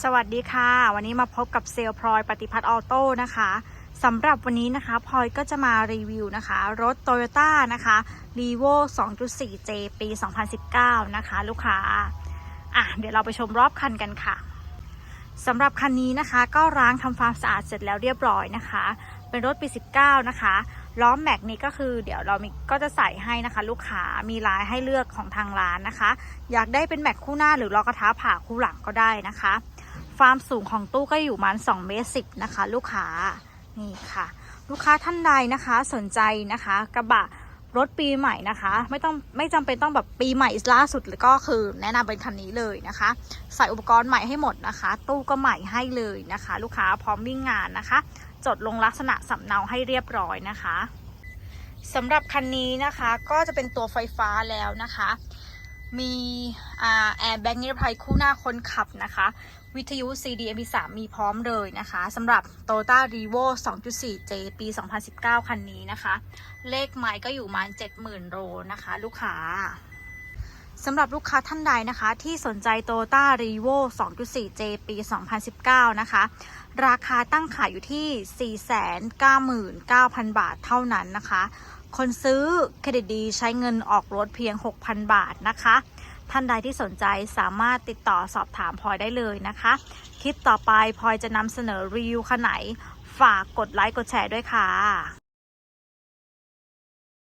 สวัสดีค่ะ วันนี้มาพบกับเซลล์พลอยปฏิพัฒน์ออโต้นะคะสำหรับวันนี้นะคะพลอยก็จะมารีวิวนะคะ รถ Toyota นะคะ r e v o 2.4J ปี 2019 นะคะ ลูกค้าอะเดี๋ยวเราไปชมรอบคันกันค่ะสำหรับคันนี้นะคะ ก็ล้างทำความสะอาดเสร็จแล้วเรียบร้อยนะคะ เป็นรถปี 19 นะคะล้อแม็กนี้ก็คือเดี๋ยวเรามีก็จะใส่ให้นะคะ ลูกค้ามีลายให้เลือกของทางร้านนะคะ อยากได้เป็นแม็กคู่หน้าหรือล้อกระทะผ่าคู่หลังก็ได้นะคะ ความสูงของตู้ก็อยู่ประมาณ2เมตรสินะคะ ลูกค้านี่ค่ะ ลูกค้าท่านใดนะคะสนใจนะคะ กระบะรถปีใหม่นะคะ ไม่ต้องไม่จำเป็นต้องแบบปีใหม่ล่าสุดหรือก็คือแนะนำเป็นคันนี้เลยนะคะ ใส่อุปกรณ์ใหม่ให้หมดนะคะ ตู้ก็ใหม่ให้เลยนะคะ ลูกค้าพร้อมวิ่งงานนะคะ จดลงลักษณะสำเนาให้เรียบร้อยนะคะสำหรับคันนี้นะคะก็จะเป็นตัวไฟฟ้าแล้วนะคะ มีแอร์แบ็กนิรภัยคู่หน้าคนขับนะคะ วิทยุ CD MP3 มีพร้อมเลยนะคะสำหรับ Toyota r e v o 2.4J ปี 2019 คันนี้นะคะ เลขไมล์ก็อยู่มา70,000 โลนะคะ ลูกค้าสำหรับลูกค้าท่านใดนะคะ ที่สนใจ Toyota r e v o 2.4J ปี 2019 นะคะ ราคาตั้งขายอยู่ที่ 499,000 บาทเท่านั้นนะคะ คนซื้อเครดิตดีใช้เงินออกรถเพียง 6,000 บาทนะคะ ท่านใดที่สนใจสามารถติดต่อสอบถามพลอยได้เลยนะคะ คลิปต่อไปพลอยจะนำเสนอรีวิวคันไหน ฝากกดไลค์กดแชร์ด้วยค่ะ